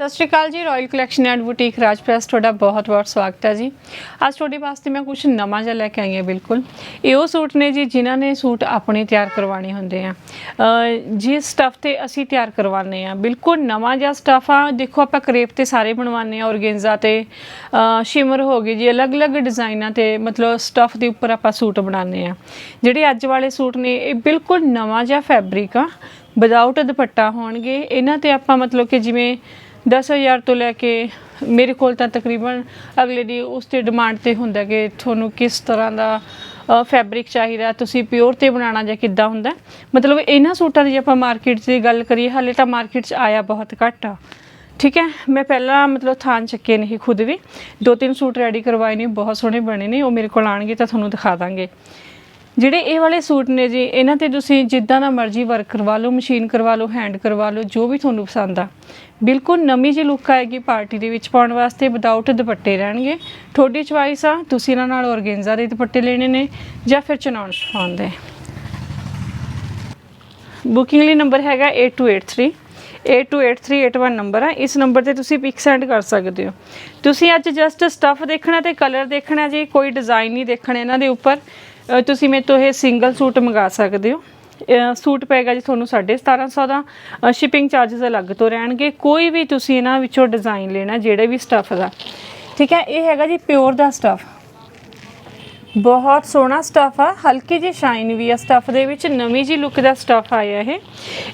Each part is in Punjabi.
ਸਤਿ ਸ਼੍ਰੀ ਅਕਾਲ ਜੀ royal collection and boutique Raj press ਤੁਹਾਡਾ ਬਹੁਤ-ਬਹੁਤ ਸਵਾਗਤ ਹੈ ਜੀ। ਅੱਜ ਤੁਹਾਡੇ ਵਾਸਤੇ ਮੈਂ ਕੁਝ ਨਵਾਂ ਜਿਹਾ ਲੈ ਕੇ ਆਈ ਹਾਂ, ਬਿਲਕੁਲ। ਇਹ ਉਹ ਸੂਟ ਨੇ ਜੀ, ਜਿਨ੍ਹਾਂ ਨੇ ਸੂਟ ਆਪਣੇ ਤਿਆਰ ਕਰਵਾਉਣੇ ਹੁੰਦੇ ਆ। ਅਹ, ਜਿਸ ਸਟੱਫ ਤੇ ਅਸੀਂ ਤਿਆਰ ਕਰਵਾਉਂਦੇ ਆ ਬਿਲਕੁਲ ਨਵਾਂ ਜਿਹਾ ਸਟੱਫ ਆ। ਦੇਖੋ, ਆਪਾਂ ਕਰੇਪ ਤੇ ਸਾਰੇ ਬਣਵਾਉਂਦੇ ਆ ਔਰਗੇਂਜ਼ਾ ਤੇ ਸ਼ਿਮਰ ਹੋ ਗਈ ਜੀ, ਅਲੱਗ-ਅਲੱਗ ਡਿਜ਼ਾਈਨਾਂ ਤੇ, ਮਤਲਬ ਸਟੱਫ ਦੇ ਉੱਪਰ ਆਪਾਂ ਸੂਟ ਬਣਾਉਂਦੇ ਆ ਜਿਹੜੇ ਅੱਜ ਵਾਲੇ ਸੂਟ ਨੇ, ਇਹ ਬਿਲਕੁਲ ਨਵਾਂ ਜਿਹਾ ਫੈਬਰਿਕ ਆ। ਵਿਦਆਊਟ ਦੁਪੱਟਾ ਹੋਣਗੇ, ਇਹਨਾਂ ਤੇ ਆਪਾਂ ਮਤਲਬ ਕਿ ਜਿਵੇਂ 10000 ਤੋਂ ਲੈ ਕੇ ਮੇਰੇ ਕੋਲ ਤਾਂ ਤਕਰੀਬਨ ਅਗਲੇ ਦੀ ਉਸ ਤੇ ਡਿਮਾਂਡ ਤੇ ਹੁੰਦਾ ਕਿ ਤੁਹਾਨੂੰ ਕਿਸ ਤਰ੍ਹਾਂ ਦਾ ਫੈਬਰਿਕ ਚਾਹੀਦਾ, ਤੁਸੀਂ ਪਿਓਰ ਤੇ ਬਣਾਉਣਾ ਜਾਂ ਕਿੱਦਾਂ ਹੁੰਦਾ। ਮਤਲਬ ਇਹਨਾਂ ਸੂਟਾਂ ਦੀ ਜੇ ਆਪਾਂ ਮਾਰਕੀਟ ਦੀ ਗੱਲ ਕਰੀਏ, ਹਾਲੇ ਤਾਂ ਮਾਰਕੀਟ 'ਚ ਆਇਆ ਬਹੁਤ ਘੱਟ ਆ। ਠੀਕ ਹੈ, ਮੈਂ ਪਹਿਲਾਂ ਮਤਲਬ ਥਾਂ ਚੱਕੇ ਨਹੀਂ ਖੁਦ ਵੀ। ਦੋ ਤਿੰਨ ਸੂਟ ਰੈਡੀ ਕਰਵਾਏ ਨੇ, ਬਹੁਤ ਸੋਹਣੇ ਬਣੇ ਨੇ, ਉਹ ਮੇਰੇ ਕੋਲ ਆਣਗੇ ਤਾਂ ਤੁਹਾਨੂੰ ਦਿਖਾ ਦਾਂਗੇ। ਜਿਹੜੇ ਇਹ ਵਾਲੇ ਸੂਟ ਨੇ ਜੀ, ਇਹਨਾਂ ਤੇ ਤੁਸੀਂ ਜਿੱਦਾਂ ਦਾ ਮਰਜ਼ੀ ਵਰਕ ਕਰਵਾ ਲਓ ਮਸ਼ੀਨ ਕਰਵਾ ਲਓ ਹੈਂਡ ਕਰਵਾ ਲਓ, ਜੋ ਵੀ ਤੁਹਾਨੂੰ ਪਸੰਦ ਆ। ਬਿਲਕੁਲ ਨਵੀਂ ਜਿਹੀ ਲੁੱਕ ਆਏਗੀ ਪਾਰਟੀ ਦੇ ਵਿੱਚ ਪਾਉਣ ਵਾਸਤੇ ਵਿਦਆਊਟ ਦੁਪੱਟੇ ਰਹਿਣਗੇ। ਤੁਹਾਡੀ ਚੁਆਇਸ ਆ, ਤੁਸੀਂ ਇਹਨਾਂ ਨਾਲ ਔਰਗੇਂਜ਼ਾ ਦੇ ਦੁਪੱਟੇ ਲੈਣੇ ਨੇ, ਜਾਂ ਫਿਰ ਚਨੌਨ ਸ਼ਫਾਨ ਦੇ। ਬੁਕਿੰਗ ਲਈ ਨੰਬਰ ਹੈਗਾ 8283 828381 ਨੰਬਰ ਹੈ ਇਸ ਨੰਬਰ ਤੇ ਤੁਸੀਂ ਪਿਕ ਸੈਂਡ ਕਰ ਸਕਦੇ ਹੋ। ਤੁਸੀਂ ਅੱਜ ਜਸਟ ਸਟੱਫ ਦੇਖਣਾ ਤੇ ਕਲਰ ਦੇਖਣਾ ਜੀ, ਕੋਈ ਡਿਜ਼ਾਈਨ ਨਹੀਂ ਦੇਖਣਾ ਇਹਨਾਂ ਦੇ ਉੱਪਰ ਤੁਸੀਂ ਮੇਰੇ ਤੋਂ ਇਹ ਸਿੰਗਲ ਸੂਟ ਮੰਗਾ ਸਕਦੇ ਹੋ। ਸੂਟ ਪਏਗਾ ਜੀ ਤੁਹਾਨੂੰ 1750 ਦਾ। ਸ਼ਿਪਿੰਗ ਚਾਰजेस ਅਲੱਗ ਤੋਂ ਰਹਿਣਗੇ। ਕੋਈ ਵੀ ਤੁਸੀਂ ਇਹਨਾਂ ਵਿੱਚੋਂ ਡਿਜ਼ਾਈਨ ਲੈਣਾ, ਜਿਹੜੇ ਵੀ ਸਟੱਫ ਦਾ। ਠੀਕ ਹੈ, ਇਹ ਹੈਗਾ ਜੀ ਪਿਓਰ ਦਾ ਸਟੱਫ ਬਹੁਤ ਸੋਹਣਾ ਸਟੱਫ ਆ, ਹਲਕੀ ਜਿਹੀ ਸ਼ਾਈਨ ਵੀ ਆ ਸਟੱਫ ਦੇ ਵਿੱਚ, ਨਵੀਂ ਜੀ ਲੁੱਕ ਦਾ ਸਟੱਫ ਆਇਆ ਇਹ।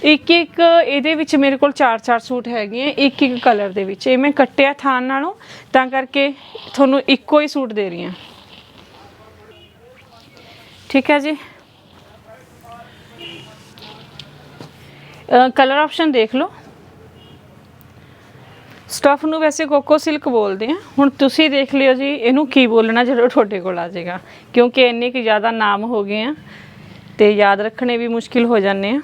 ਇੱਕ ਇੱਕ ਇਹਦੇ ਵਿੱਚ ਮੇਰੇ ਕੋਲ ਚਾਰ ਚਾਰ ਸੂਟ ਹੈਗੇ ਆ, ਇੱਕ ਇੱਕ ਕਲਰ ਦੇ ਵਿੱਚ। ਇਹ ਮੈਂ ਕੱਟਿਆ ਥਾਨ ਨਾਲੋਂ, ਤਾਂ ਕਰਕੇ ਤੁਹਾਨੂੰ ਇੱਕੋ ਹੀ ਸੂਟ ਦੇ ਰਹੀ ਹਾਂ। ਠੀਕ ਹੈ ਜੀ। ਕਲਰ ਆਪਸ਼ਨ ਦੇਖ ਲਓ। ਸਟਫ ਨੂੰ ਵੈਸੇ ਕੋਕੋ ਸਿਲਕ ਬੋਲਦੇ ਆ। ਹੁਣ ਤੁਸੀਂ ਦੇਖ ਲਿਓ ਜੀ, ਇਹਨੂੰ ਕੀ ਬੋਲਣਾ ਜਦੋਂ ਤੁਹਾਡੇ ਕੋਲ ਆ ਜਾਏਗਾ। ਕਿਉਂਕਿ ਇੰਨੇ ਕਿ ਜ਼ਿਆਦਾ ਨਾਮ ਹੋ ਗਏ ਆ ਤੇ ਯਾਦ ਰੱਖਣੇ ਵੀ ਮੁਸ਼ਕਿਲ ਹੋ ਜਾਂਦੇ ਆ।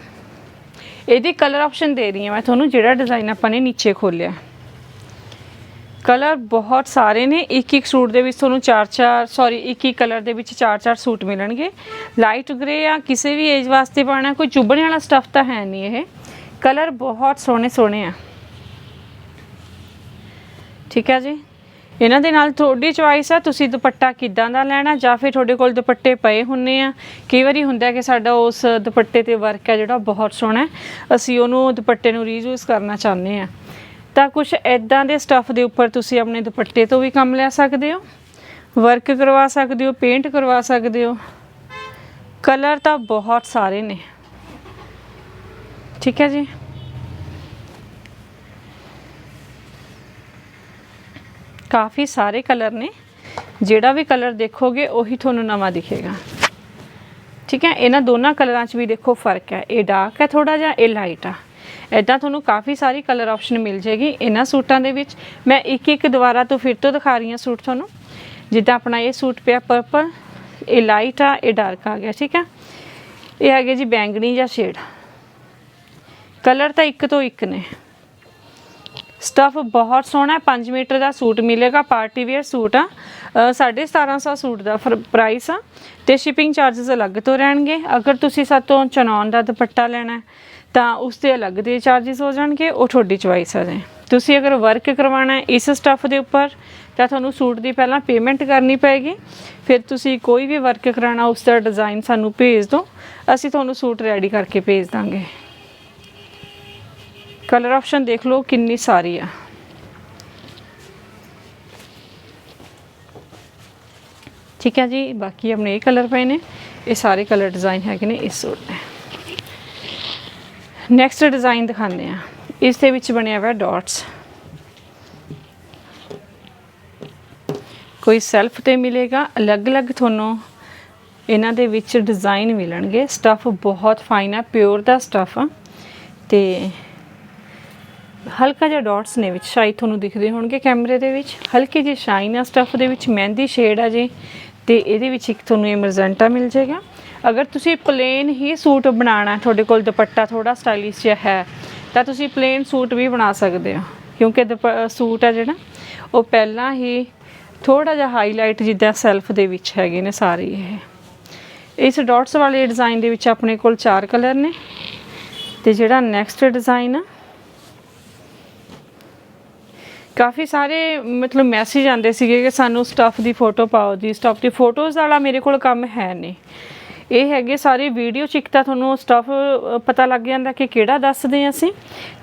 ਇਹਦੀ ਕਲਰ ਆਪਸ਼ਨ ਦੇ ਰਹੀ ਹਾਂ ਮੈਂ ਤੁਹਾਨੂੰ, ਜਿਹੜਾ ਡਿਜ਼ਾਈਨ ਆਪਾਂ ਨੇ ਨੀਚੇ ਖੋਲਿਆ। ਕਲਰ ਬਹੁਤ ਸਾਰੇ ਨੇ, ਇੱਕ ਇੱਕ ਸੂਟ ਦੇ ਵਿੱਚ ਤੁਹਾਨੂੰ ਚਾਰ ਚਾਰ ਸੌਰੀ ਇੱਕ ਇੱਕ ਕਲਰ ਦੇ ਵਿੱਚ ਚਾਰ ਚਾਰ ਸੂਟ ਮਿਲਣਗੇ। ਲਾਈਟ ਗ੍ਰੇ ਆ, ਕਿਸੇ ਵੀ ਏਜ ਵਾਸਤੇ ਪਾਣਾ ਕੋਈ ਚੁੱਭਣ ਵਾਲਾ ਸਟਫ ਤਾਂ ਹੈ ਨਹੀਂ ਇਹ। ਕਲਰ ਬਹੁਤ ਸੋਹਣੇ ਸੋਹਣੇ ਆ। ਠੀਕ ਹੈ ਜੀ? ਇਹਨਾਂ ਦੇ ਨਾਲ ਤੁਹਾਡੀ ਚੁਆਇਸ ਆ, ਤੁਸੀਂ ਦੁਪੱਟਾ ਕਿੱਦਾਂ ਦਾ ਲੈਣਾ ਜਾਂ ਫਿਰ ਤੁਹਾਡੇ ਕੋਲ ਦੁਪੱਟੇ ਪਏ ਹੁੰਨੇ ਆ? ਕਈ ਵਾਰੀ ਹੁੰਦਾ ਕਿ ਸਾਡਾ ਉਸ ਦੁਪੱਟੇ ਤੇ ਵਰਕ ਹੈ ਜਿਹੜਾ ਬਹੁਤ ਸੋਹਣਾ ਅਸੀਂ ਉਹਨੂੰ ਦੁਪੱਟੇ ਨੂੰ ਰੀਯੂਜ਼ ਕਰਨਾ ਚਾਹੁੰਦੇ ਆ। ਤਾਂ ਕੁਝ ਐਦਾਂ ਦੇ ਸਟੱਫ ਦੇ ਉੱਪਰ ਤੁਸੀਂ ਆਪਣੇ ਦੁਪੱਟੇ ਤੋਂ ਵੀ ਕੰਮ ਲੈ ਸਕਦੇ ਹੋ? ਵਰਕ ਕਰਵਾ ਸਕਦੇ ਹੋ ਪੇਂਟ ਕਰਵਾ ਸਕਦੇ ਹੋ? ਕਲਰ ਤਾਂ ਬਹੁਤ ਸਾਰੇ ਨੇ। ਠੀਕ ਹੈ ਜੀ। ਕਾਫੀ ਸਾਰੇ ਕਲਰ ਨੇ। ਜਿਹੜਾ ਵੀ ਕਲਰ ਦੇਖੋਗੇ, ਉਹੀ ਤੁਹਾਨੂੰ ਨਵਾਂ ਦਿਖੇਗਾ। ਠੀਕ ਹੈ, ਇਹਨਾਂ ਦੋਨਾਂ ਕਲਰਾਂ 'ਚ ਵੀ ਦੇਖੋ ਫ਼ਰਕ ਹੈ। ਇਹ ਡਾਰਕ ਹੈ ਥੋੜਾ ਜਿਹਾ, ਇਹ ਲਾਈਟ ਆ। ਇਦਾਂ ਤੁਹਾਨੂੰ ਕਾਫੀ ਸਾਰੀ ਕਲਰ ਆਪਸ਼ਨ ਮਿਲ ਜੇਗੀ ਇਹਨਾਂ ਸੂਟਾਂ ਦੇ ਵਿੱਚ। ਮੈਂ ਇੱਕ ਇੱਕ ਦੁਬਾਰਾ ਤੋਂ ਫਿਰ ਤੋਂ ਦਿਖਾ ਰਹੀ ਹਾਂ ਸੂਟ ਤੁਹਾਨੂੰ। ਜਿੱਦਾਂ ਆਪਣਾ ਇਹ ਸੂਟ ਪਿਆ ਪਰਪਲ ਇਹ ਲਾਈਟ ਆ, ਇਹ ਡਾਰਕ ਆ ਗਿਆ, ਠੀਕ ਹੈ। ਇਹ ਹੈਗੇ ਜੀ ਬੈਂਗਣੀ ਜਾਂ ਸ਼ੇਡ ਕਲਰ ਤਾਂ ਇੱਕ ਤੋਂ ਇੱਕ ਨੇ। ਸਟਫ ਬਹੁਤ ਸੋਹਣਾ ਹੈ 5 ਮੀਟਰ ਦਾ ਸੂਟ ਮਿਲੇਗਾ ਪਾਰਟੀ ਵੇਅਰ ਸੂਟ ਆ। 1750 ਸੂਟ ਦਾ ਪ੍ਰਾਈਸ ਆ। ਤੇ ਸ਼ਿਪਿੰਗ ਚਾਰजेस ਅਲੱਗ ਤੋਂ ਰਹਿਣਗੇ। ਅਗਰ ਤੁਸੀਂ ਸਾਤੋਂ ਚਨੌਨ ਦਾ ਦੁਪੱਟਾ ਲੈਣਾ ਤਾਂ ਉਸ ਤੇ ਅਲੱਗ ਦੇ ਚਾਰजेस ਹੋ ਜਾਣਗੇ, ਉਹ ਤੁਹਾਡੀ ਚੁਆਇਸ ਆ ਜੇ। ਤੁਸੀਂ ਅਗਰ ਵਰਕ ਕਰਵਾਉਣਾ ਇਸ ਸਟਫ ਦੇ ਉੱਪਰ, ਤਾਂ ਤੁਹਾਨੂੰ ਸੂਟ ਦੀ ਪਹਿਲਾਂ ਪੇਮੈਂਟ ਕਰਨੀ ਪੈਗੀ ਫਿਰ ਤੁਸੀਂ ਕੋਈ ਵੀ ਵਰਕ ਕਰਾਣਾ ਉਸ ਦਾ ਡਿਜ਼ਾਈਨ ਸਾਨੂੰ ਭੇਜ ਦਿਓ। ਅਸੀਂ ਤੁਹਾਨੂੰ ਸੂਟ ਰੈਡੀ ਕਰਕੇ ਭੇਜ ਦਾਂਗੇ। ਕਲਰ ਆਪਸ਼ਨ ਦੇਖ ਲਓ ਕਿੰਨੀ ਸਾਰੀ ਆ। ਠੀਕ ਹੈ ਜੀ, ਬਾਕੀ ਆਪਣੇ ਇਹ ਕਲਰ ਪਏ ਨੇ। ਇਹ ਸਾਰੇ ਕਲਰ ਡਿਜ਼ਾਈਨ ਹੈਗੇ ਨੇ, ਇਸ ਸੂਟ ਦੇ। ਨੈਕਸਟ ਡਿਜ਼ਾਈਨ ਦਿਖਾਉਂਦੇ ਆ ਇਸ ਦੇ ਵਿੱਚ ਬਣਿਆ ਹੋਇਆ ਡਾਟਸ ਕੋਈ ਸੈਲਫ ਤੇ ਮਿਲੇਗਾ, ਅਲੱਗ-ਅਲੱਗ ਤੁਹਾਨੂੰ ਇਹਨਾਂ ਦੇ ਵਿੱਚ ਡਿਜ਼ਾਈਨ ਮਿਲਣਗੇ। ਸਟਫ ਬਹੁਤ ਫਾਈਨ ਆ ਪਿਓਰ ਦਾ ਸਟਫ ਆ। ਤੇ ਹਲਕਾ ਜਿਹਾ ਡਾਟਸ ਨੇ ਵਿੱਚ ਸ਼ਾਇਦ ਤੁਹਾਨੂੰ ਦਿਖਦੇ ਹੋਣਗੇ ਕੈਮਰੇ ਦੇ ਵਿੱਚ। ਹਲਕੇ ਜਿਹੇ ਸ਼ਾਈਨ ਆ ਸਟਫ ਦੇ ਵਿੱਚ, ਮਹਿੰਦੀ ਸ਼ੇਡ ਆ ਜੀ, ਤੇ ਇਹਦੇ ਵਿੱਚ ਇੱਕ ਤੁਹਾਨੂੰ ਇਹ ਮਿਲ ਜਾਏਗਾ। ਅਗਰ ਤੁਸੀਂ ਪਲੇਨ ਹੀ ਸੂਟ ਬਣਾਉਣਾ, ਤੁਹਾਡੇ ਕੋਲ ਦੁਪੱਟਾ ਥੋੜਾ ਸਟਾਈਲਿਸ਼ ਜਿਹਾ ਹੈ, ਤਾਂ ਤੁਸੀਂ ਪਲੇਨ ਸੂਟ ਵੀ ਬਣਾ ਸਕਦੇ ਹੋ। ਕਿਉਂਕਿ ਦੁਪ- ਸੂਟ ਆ ਜਿਹੜਾ, ਉਹ ਪਹਿਲਾਂ ਹੀ ਥੋੜਾ ਜਿਹਾ ਹਾਈਲਾਈਟ ਜਿੱਦਾਂ ਸੈਲਫ ਦੇ ਵਿੱਚ ਹੈਗੇ ਨੇ ਸਾਰੇ ਇਹ। ਇਸ ਡਾਟਸ ਵਾਲੇ ਡਿਜ਼ਾਈਨ ਦੇ ਵਿੱਚ ਆਪਣੇ ਕੋਲ ਚਾਰ ਕਲਰ ਨੇ, ਤੇ ਜਿਹੜਾ ਨੈਕਸਟ ਡਿਜ਼ਾਈਨ ਆ ਕਾਫੀ ਸਾਰੇ ਮਤਲਬ ਮੈਸੇਜ ਆਉਂਦੇ ਸੀਗੇ ਕਿ ਸਾਨੂੰ ਸਟੱਫ ਦੀ ਫੋਟੋ ਪਾਓ ਜੀ ਸਟੱਫ ਦੀ ਫੋਟੋਜ਼ ਵਾਲਾ ਮੇਰੇ ਕੋਲ ਕੰਮ ਹੈ ਨਹੀਂ। ਇਹ ਹੈਗੇ ਸਾਰੇ ਵੀਡੀਓ ਚ ਇੱਕ ਤਾਂ ਤੁਹਾਨੂੰ ਸਟੱਫ ਪਤਾ ਲੱਗ ਜਾਂਦਾ ਕਿ ਕਿਹੜਾ ਦੱਸਦੇ ਹਾਂ ਅਸੀਂ।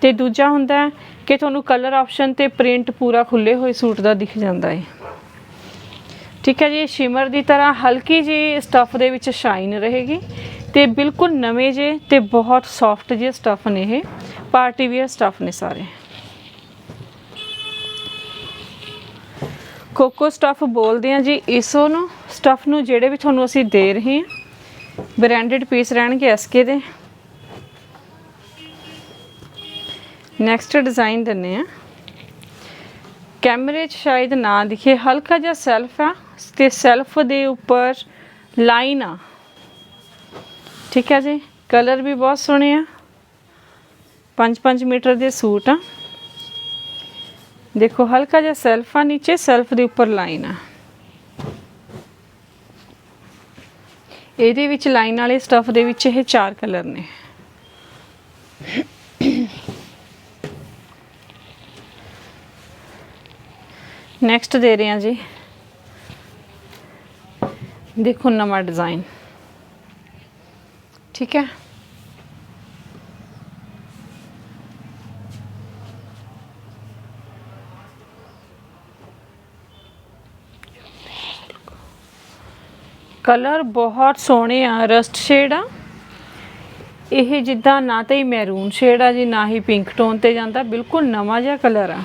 ਤੇ ਦੂਜਾ ਹੁੰਦਾ ਕਿ ਤੁਹਾਨੂੰ ਕਲਰ ਆਪਸ਼ਨ ਤੇ ਪ੍ਰਿੰਟ ਪੂਰਾ ਖੁੱਲੇ ਹੋਏ ਸੂਟ ਦਾ ਦਿਖ ਜਾਂਦਾ ਹੈ। ਠੀਕ ਹੈ ਜੀ ਸ਼ਿਮਰ ਦੀ ਤਰ੍ਹਾਂ ਹਲਕੀ ਜੀ ਸਟੱਫ ਦੇ ਵਿੱਚ ਸ਼ਾਈਨ ਰਹੇਗੀ ਤੇ ਬਿਲਕੁਲ ਨਵੇਂ ਜੇ ਤੇ ਬਹੁਤ ਸੌਫਟ ਜੇ ਸਟੱਫ ਨੇ ਇਹ। ਪਾਰਟੀ ਵੇਅਰ ਸਟੱਫ ਨੇ ਸਾਰੇ। ਕੋਕੋ ਸਟੱਫ ਬੋਲਦੇ ਆ ਜੀ ਇਸ ਨੂੰ ਸਟੱਫ ਨੂੰ ਜਿਹੜੇ ਵੀ ਤੁਹਾਨੂੰ ਅਸੀਂ ਦੇ ਰਹੇ ਹਾਂ ਬ੍ਰਾਂਡਡ ਪੀਸ ਰਹਿਣਗੇ ਐਸਕੇ ਦੇ। ਨੈਕਸਟ ਡਿਜ਼ਾਈਨ ਦਿੰਨੇ ਆ ਕੈਮਰੇ 'ਚ ਸ਼ਾਇਦ ਨਾ ਦਿਖੇ, ਹਲਕਾ ਜਿਹਾ ਸੈਲਫ ਆ, ਤੇ ਸੈਲਫ ਦੇ ਉੱਪਰ ਲਾਈਨ ਆ। ਠੀਕ ਹੈ ਜੀ ਕਲਰ ਵੀ ਬਹੁਤ ਸੋਹਣੇ ਆ। 5-5 ਮੀਟਰ ਦੇ ਸੂਟ ਆ। ਦੇਖੋ, ਹਲਕਾ ਜਿਹਾ ਸੈਲਫ ਆ ਨੀਚੇ, ਸੈਲਫ ਦੇ ਉੱਪਰ ਲਾਈਨ ਆ। ਇਹਦੇ ਵਿੱਚ ਲਾਈਨ ਵਾਲੇ ਸਟੱਫ ਦੇ ਵਿੱਚ ਇਹ ਚਾਰ ਕਲਰ ਨੇ। ਨੈਕਸਟ ਦੇ ਰਹੇ ਹਾਂ ਜੀ। ਦੇਖੋ ਨਵਾਂ ਡਿਜ਼ਾਈਨ ਠੀਕ ਹੈ? ਕਲਰ ਬਹੁਤ ਸੋਹਣੇ ਆ, ਰਸਟ ਸ਼ੇਡ ਆ। ਇਹ ਜਿੱਦਾਂ ਨਾ ਤਾਂ ਹੀ ਮੈਰੂਨ ਸ਼ੇਡ ਆ ਜੀ, ਨਾ ਹੀ ਪਿੰਕ ਟੋਨ ਤੇ ਜਾਂਦਾ, ਬਿਲਕੁਲ ਨਵਾਂ ਜਿਹਾ ਕਲਰ ਆ।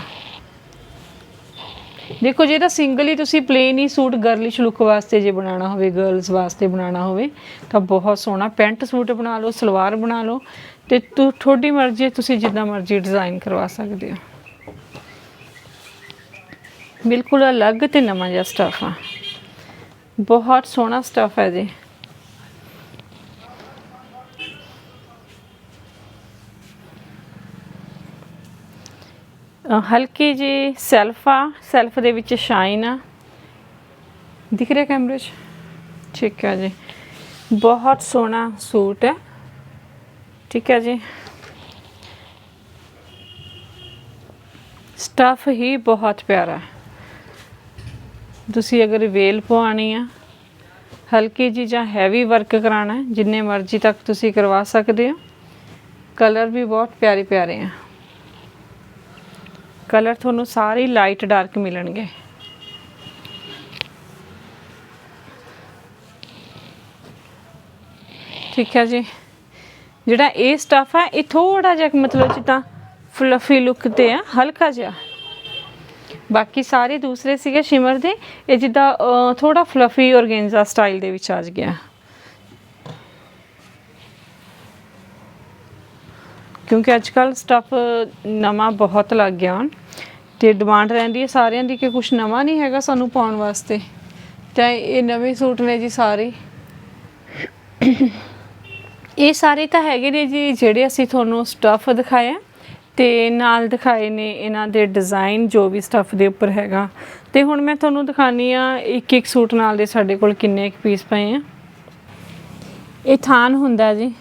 ਦੇਖੋ, ਜੇ ਤਾਂ ਸਿੰਗਲ ਹੀ ਤੁਸੀਂ ਪਲੇਨ ਹੀ ਸੂਟ ਗਰਲਿਸ਼ ਲੁੱਕ ਵਾਸਤੇ ਜੇ ਬਣਾਉਣਾ ਹੋਵੇ ਗਰਲਸ ਵਾਸਤੇ ਬਣਾਉਣਾ ਹੋਵੇ, ਤਾਂ ਬਹੁਤ ਸੋਹਣਾ। ਪੈਂਟ ਸੂਟ ਬਣਾ ਲਓ, ਸਲਵਾਰ ਬਣਾ ਲਓ, ਤੇ ਤੁ- ਤੁਹਾਡੀ ਮਰਜ਼ੀ ਤੁਸੀਂ ਜਿੱਦਾਂ ਮਰਜ਼ੀ ਡਿਜ਼ਾਈਨ ਕਰਵਾ ਸਕਦੇ ਹੋ। ਬਿਲਕੁਲ ਅਲੱਗ ਤੇ ਨਵਾਂ ਜਿਹਾ ਸਟਫ ਆ। ਬਹੁਤ ਸੋਹਣਾ ਸਟਫ ਹੈ ਜੀ। ਹਲਕੀ ਜੀ ਸੈਲਫ ਆ ਸੈਲਫ ਦੇ ਵਿੱਚ ਸ਼ਾਈਨ ਆ। ਦਿਖ ਰਿਹਾ ਕੈਮਰੇ 'ਚ? ਠੀਕ ਹੈ ਜੀ। ਬਹੁਤ ਸੋਹਣਾ ਸੂਟ ਹੈ। ਠੀਕ ਹੈ ਜੀ। ਸਟਫ ਹੀ ਬਹੁਤ ਪਿਆਰਾ ਹੈ। ਤੁਸੀਂ ਅਗਰ ਵੇਲ ਪਵਾਣੀ ਆ, ਹਲਕੀ ਜੀ ਜਾਂ ਹੈਵੀ ਵਰਕ ਕਰਾਣਾ ਜਿੰਨੇ ਮਰਜ਼ੀ ਤੱਕ ਤੁਸੀਂ ਕਰਵਾ ਸਕਦੇ ਹੋ। ਕਲਰ ਵੀ ਬਹੁਤ ਪਿਆਰੇ ਪਿਆਰੇ ਆ। ਕਲਰ ਤੁਹਾਨੂੰ ਸਾਰੇ ਲਾਈਟ ਡਾਰਕ ਮਿਲਣਗੇ। ਠੀਕ ਹੈ ਜੀ। ਜਿਹੜਾ ਇਹ ਸਟਫ ਹੈ ਇਹ ਥੋੜਾ ਜਿਹਾ ਮਤਲਬ ਜਿੱਦਾਂ ਫਲਫੀ ਲੁੱਕ ਤੇ ਆ, ਹਲਕਾ ਜਿਹਾ। ਬਾਕੀ ਸਾਰੇ ਦੂਸਰੇ ਸੀਗੇ ਸ਼ਿਮਰ ਦੇ। ਇਹ ਜਿੱਦਾਂ ਅਹ, ਥੋੜਾ ਫਲਫੀ ਔਰਗੈਂਜ਼ਾ ਸਟਾਈਲ ਦੇ ਵਿੱਚ ਆ ਗਿਆ। ਕਿਉਂਕਿ ਅੱਜ ਕੱਲ ਸਟਫ ਨਵਾਂ ਬਹੁਤ ਲੱਗ ਗਿਆ ਹੁਣ। ਤੇ ਡਿਮਾਂਡ ਰਹਿੰਦੀ ਹੈ ਸਾਰਿਆਂ ਦੀ ਕਿ ਕੁਝ ਨਵਾਂ ਨਹੀਂ ਹੈਗਾ ਸਾਨੂੰ ਪਾਉਣ ਵਾਸਤੇ। ਤਾਂ ਇਹ ਨਵੇਂ ਸੂਟ ਨੇ ਜੀ ਸਾਰੇ। ਇਹ ਸਾਰੇ ਤਾਂ ਹੈਗੇ ਨੇ ਜੀ ਜਿਹੜੇ ਅਸੀਂ ਤੁਹਾਨੂੰ ਸਟਫ ਦਿਖਾਇਆ ਤੇ ਨਾਲ ਦਿਖਾਏ ਨੇ ਇਹਨਾਂ ਦੇ ਡਿਜ਼ਾਈਨ ਜੋ ਵੀ ਸਟੱਫ ਦੇ ਉੱਪਰ ਹੈਗਾ। ਤੇ ਹੁਣ ਮੈਂ ਤੁਹਾਨੂੰ ਦਿਖਾਣੀ ਆ ਇੱਕ ਇੱਕ ਸੂਟ ਨਾਲ ਦੇ ਸਾਡੇ ਕੋਲ ਕਿੰਨੇ ਕੁ ਪੀਸ ਪਏ ਆ। ਇਹ ਥਾਨ ਹੁੰਦਾ ਜੀ।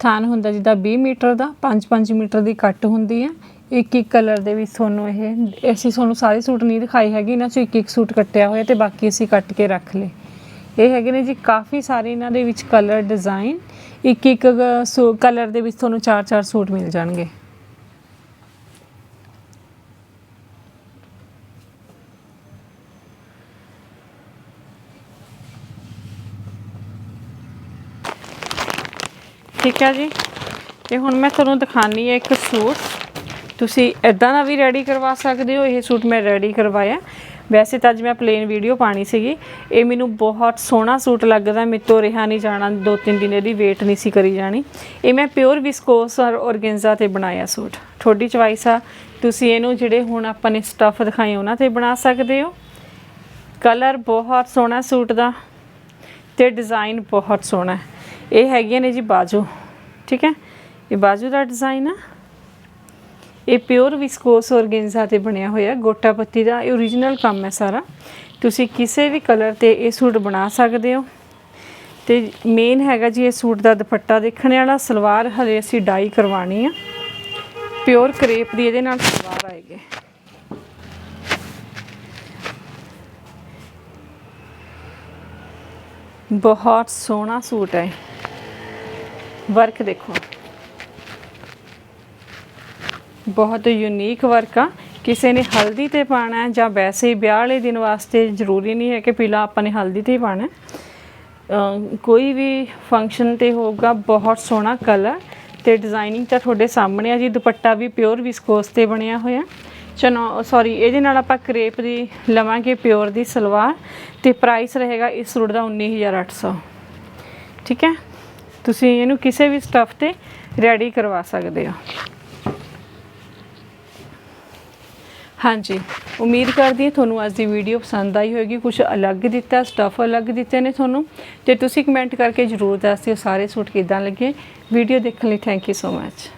ਥਾਨ ਹੁੰਦਾ ਜਿੱਦਾਂ 20 ਮੀਟਰ ਦਾ 5-5 ਮੀਟਰ ਦੀ ਕੱਟ ਹੁੰਦੀ ਹੈ ਇੱਕ ਇੱਕ ਕਲਰ ਦੇ ਵਿੱਚ ਤੁਹਾਨੂੰ ਇਹ, ਅਸੀਂ ਤੁਹਾਨੂੰ ਸਾਰੇ ਸੂਟ ਨਹੀਂ ਦਿਖਾਈ ਹੈਗੀ, ਇਹਨਾਂ ਚੋਂ ਇੱਕ ਇੱਕ ਸੂਟ ਕੱਟਿਆ ਹੋਇਆ ਤੇ ਬਾਕੀ ਅਸੀਂ ਕੱਟ ਕੇ ਰੱਖ ਲਏ। ਇਹ ਹੈਗੇ ਨੇ ਜੀ ਕਾਫੀ ਸਾਰੇ ਇਹਨਾਂ ਦੇ ਵਿੱਚ ਕਲਰ ਡਿਜ਼ਾਈਨ ਇੱਕ ਇੱਕ ਕਲਰ ਦੇ ਵਿੱਚ ਤੁਹਾਨੂੰ ਚਾਰ ਚਾਰ ਸੂਟ ਮਿਲ ਜਾਣਗੇ। ਠੀਕ ਹੈ ਜੀ। ਤੇ ਹੁਣ ਮੈਂ ਤੁਹਾਨੂੰ ਦਿਖਾਣੀ ਹੈ ਇੱਕ ਸੂਟ। ਤੁਸੀਂ ਇਦਾਂ ਦਾ ਵੀ ਰੈਡੀ ਕਰਵਾ ਸਕਦੇ ਹੋ। ਇਹ ਸੂਟ ਮੈਂ ਰੈਡੀ ਕਰਵਾਇਆ। ਵੈਸੇ ਤਾਂ ਅੱਜ ਮੈਂ ਪਲੇਨ ਵੀਡੀਓ ਪਾਣੀ ਸੀਗੀ। ਇਹ ਮੈਨੂੰ ਬਹੁਤ ਸੋਹਣਾ ਸੂਟ ਲੱਗਦਾ। ਮੇਰੇ ਤੋਂ ਰਿਹਾ ਨਹੀਂ ਜਾਣਾ। ਦੋ ਤਿੰਨ ਦਿਨ ਇਹਦੀ ਵੇਟ ਨਹੀਂ ਸੀ ਕਰੀ ਜਾਣੀ। ਇਹ ਮੈਂ ਪਿਓਰ ਵਿਸਕੋਸ ਔਰ ਔਰਗੈਂਜ਼ਾ ਤੇ ਬਣਾਇਆ ਸੂਟ। ਤੁਹਾਡੀ ਚੁਆਇਸ ਆ। ਤੁਸੀਂ ਇਹਨੂੰ ਜਿਹੜੇ ਹੁਣ ਆਪਾਂ ਨੇ ਸਟਫ ਦਿਖਾਏ ਉਹਨਾਂ ਤੇ ਬਣਾ ਸਕਦੇ ਹੋ। ਕਲਰ ਬਹੁਤ ਸੋਹਣਾ ਸੂਟ ਦਾ ਤੇ ਡਿਜ਼ਾਈਨ ਬਹੁਤ ਸੋਹਣਾ। ਹੈ ਇਹ ਹੈਗੀਆਂ ਨੇ ਜੀ ਬਾਜੂ, ਠੀਕ ਹੈ? ਇਹ ਬਾਜੂ ਦਾ ਡਿਜ਼ਾਈਨ ਆ। ਇਹ ਪਿਓਰ ਵਿਸਕੋਸ ਔਰਗੈਂਜ਼ਾ ਤੇ ਬਣਿਆ ਹੋਇਆ, ਗੋਟਾ ਪੱਤੀ ਦਾ, ਇਹ origignal ਕੰਮ ਹੈ ਸਾਰਾ। ਤੁਸੀਂ ਕਿਸੇ ਵੀ ਕਲਰ ਤੇ ਇਹ ਸੂਟ ਬਣਾ ਸਕਦੇ ਹੋ। ਤੇ ਮੇਨ ਹੈਗਾ ਜੀ ਇਹ ਸੂਟ ਦਾ ਦੁਪੱਟਾ ਦੇਖਣ ਵਾਲਾ, ਸਲਵਾਰ ਹਲੇ ਅਸੀਂ ਡਾਈ ਕਰਵਾਣੀ ਆ। ਪਿਓਰ ਕਰੇਪ ਦੀ ਇਹਦੇ ਨਾਲ ਸਲਵਾਰ ਆਏਗੀ। ਬਹੁਤ ਸੋਹਣਾ ਸੂਟ ਹੈ ਵਰਕ ਦੇਖੋ। ਬਹੁਤ ਯੂਨੀਕ ਵਰਕ ਆ। ਕਿਸੇ ਨੇ ਹਲਦੀ ਤੇ ਪਾਣਾ ਹੈ ਜਾਂ ਵੈਸੇ ਹੀ ਵਿਆਹ ਵਾਲੇ ਦਿਨ ਵਾਸਤੇ ਜ਼ਰੂਰੀ ਨਹੀਂ ਹੈ ਕਿ ਪੀਲਾ ਆਪਾਂ ਨੇ ਹਲਦੀ ਤੇ ਹੀ ਪਾਣਾ ਕੋਈ ਵੀ ਫੰਕਸ਼ਨ ਤੇ ਹੋਊਗਾ, ਬਹੁਤ ਸੋਹਣਾ ਕਲਰ ਤੇ ਡਿਜ਼ਾਈਨਿੰਗ ਤਾਂ ਤੁਹਾਡੇ ਸਾਹਮਣੇ ਆ ਜੀ, ਦੁਪੱਟਾ ਵੀ ਪਿਓਰ ਵਿਸਕੋਸ ਤੇ ਬਣਿਆ ਹੋਇਆ। ਚਨੋ ਸੌਰੀ ਇਹਦੇ ਨਾਲ ਆਪਾਂ ਕਰੇਪ ਦੀ ਲਵਾਂਗੇ ਪਿਓਰ ਦੀ ਸਲਵਾਰ। ਤੇ ਪ੍ਰਾਈਸ ਰਹੇਗਾ ਇਸ ਸੂਟ ਦਾ 19800 ਠੀਕ ਹੈ? ਤੁਸੀਂ ਇਹਨੂੰ ਕਿਸੇ ਵੀ ਸਟਫ ਤੇ ਰੈਡੀ ਕਰਵਾ ਸਕਦੇ ਹੋ। ਹਾਂਜੀ, ਉਮੀਦ ਕਰਦੀ ਹਾਂ ਤੁਹਾਨੂੰ ਅੱਜ ਦੀ ਵੀਡੀਓ ਪਸੰਦ ਆਈ ਹੋਵੇਗੀ ਕੁਝ ਅਲੱਗ ਦਿੱਤਾ ਸਟਫ ਅਲੱਗ ਦਿੱਤੇ ਨੇ ਤੁਹਾਨੂੰ। ਤੇ ਤੁਸੀਂ ਕਮੈਂਟ ਕਰਕੇ ਜਰੂਰ ਦੱਸਿਓ ਸਾਰੇ ਸੂਟ ਕਿਦਾਂ ਲੱਗੇ। ਵੀਡੀਓ ਦੇਖਣ ਲਈ ਥੈਂਕ ਯੂ ਸੋ ਮੱਚ